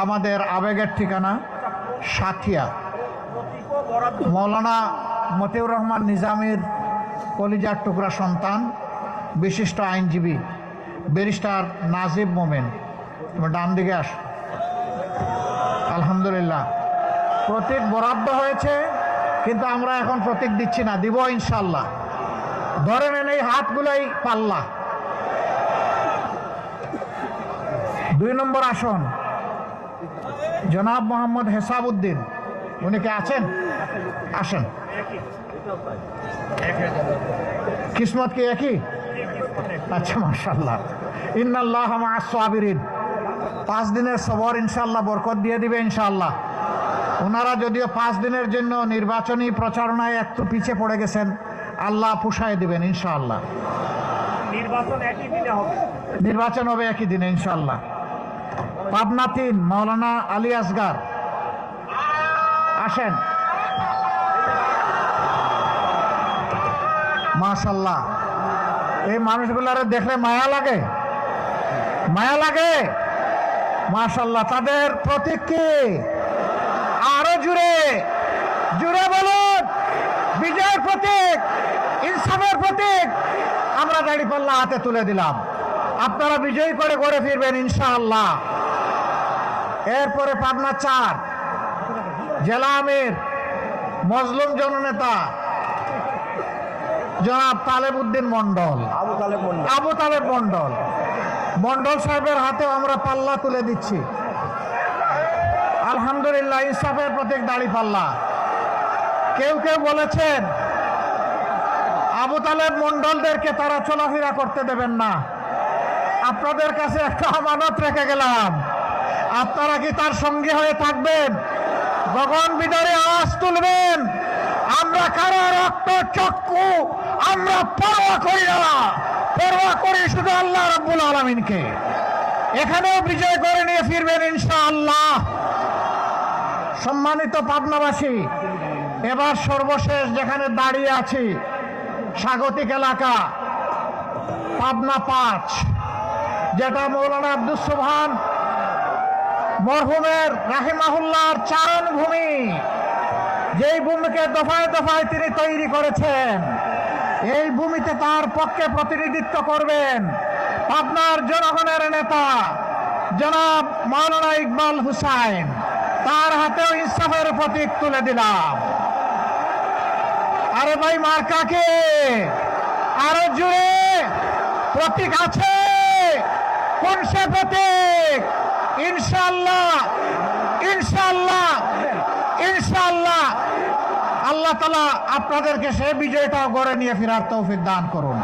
আমাদের আবেগের ঠিকানা সাথিয়া। মৌলানা মতিউর রহমান নিজামের কলিজার টুকরা সন্তান, বিশিষ্ট আইনজীবী, ব্যারিস্টার নাজিব মোমেন। তুমি ডান দিকে আস। আলহামদুলিল্লাহ। প্রতীক বরাদ্দ হয়েছে, কিন্তু আমরা এখন প্রতীক দিচ্ছি না, দিব ইনশাল্লাহ ধরে নেন এই হাতগুলোই পাল্লা। দুই নম্বর আসন। জনাব মোহাম্মদ হেসাবউদ্দিন উনি কে আছেন? আসেন। কিসমত কি একই? আচ্ছা মার্শাল্লাহ ইন্নাল্লাহ সাবিরিন। পাঁচ দিনের সবর ইনশাল্লাহ বরকত দিয়ে দিবে ইনশাল্লাহ ওনারা যদিও পাঁচ দিনের জন্য নির্বাচনী প্রচারণায় একটু পিছিয়ে পড়ে গেছেন আল্লাহ পুষায় দিবেন ইনশাআল্লাহ। নির্বাচন একই দিনে হবে। নির্বাচন হবে একই দিনে ইনশাআল্লাহ। পাবনা তিন, মাওলানা আলী আসগার। আসেন। মাশাল্লাহ। এই মানুষগুলারে দেখলে মায়া লাগে। মায়া লাগে। মাশাল্লাহ, তাদের প্রতীক কি? আরও জুড়ে। জুড়ে বলুন, বিজয়ের প্রতীক, ইনসাফের প্রতীক। আমরা দাড়ি পাল্লা হাতে তুলে দিলাম। আপনারা বিজয়ী করে ঘরে ফিরবেন ইনশাআল্লাহ। এরপরে পাবনা চার জেলা আমির মজলুম জননেতা জনাব তালেব উদ্দিন মন্ডল আবু তালেব মন্ডল আবু তালেব মন্ডল মন্ডল সাহেবের হাতেও আমরা পাল্লা তুলে দিচ্ছি। আলহামদুলিল্লাহ ইনসাফের প্রতীক দাড়ি পাল্লা। কেউ কেউ বলেছেন আবু তালেব মন্ডলদেরকে তারা চলাফেরা করতে দেবেন না। আপনাদের কাছে একটা আমানত রেখে গেলাম। আপনারা কি তার সঙ্গে হয়ে থাকবেন? গগন বিদারে আওয়াজ তুলবেন। আমরা কারও রক্ত চক্ষু আমরা পরোয়া করি না। পরোয়া করি শুধু আল্লাহ রব্বুল আলমিনকে। এখানেও বিজয় করে নিয়ে ফিরবেন ইনশাআল্লাহ। সম্মানিত পাবনাবাসী, এবার সর্বশেষ যেখানে দাঁড়িয়ে আছি, স্বাগতিক এলাকা, পাবনা পাঁচ। যেটা মৌলানা আব্দুল সুবহান মরহুমের রাহিমাহুল্লাহর চারণ ভূমি যেই ভূমিকে দফায় দফায় তিনি তৈরি করেছেন, এই ভূমিতে তার পক্ষে প্রতিনিধিত্ব করবেন আপনার জনগণের নেতা জনাব মাওলানা ইকবাল হুসাইন। তার হাতেও ইনসাফের প্রতীক তুলে দিলাম। আরে ভাই মার্কাকে আরও জুড়ে প্রতীক আছে। কোন সে প্রতীক? ইনশাল্লাহ ইনশাল্লাহ ইনশাল্লাহ আল্লাহ তালা আপনাদেরকে সে বিজয়টাও গড়ে নিয়ে ফেরার তৌফিক দান করুন।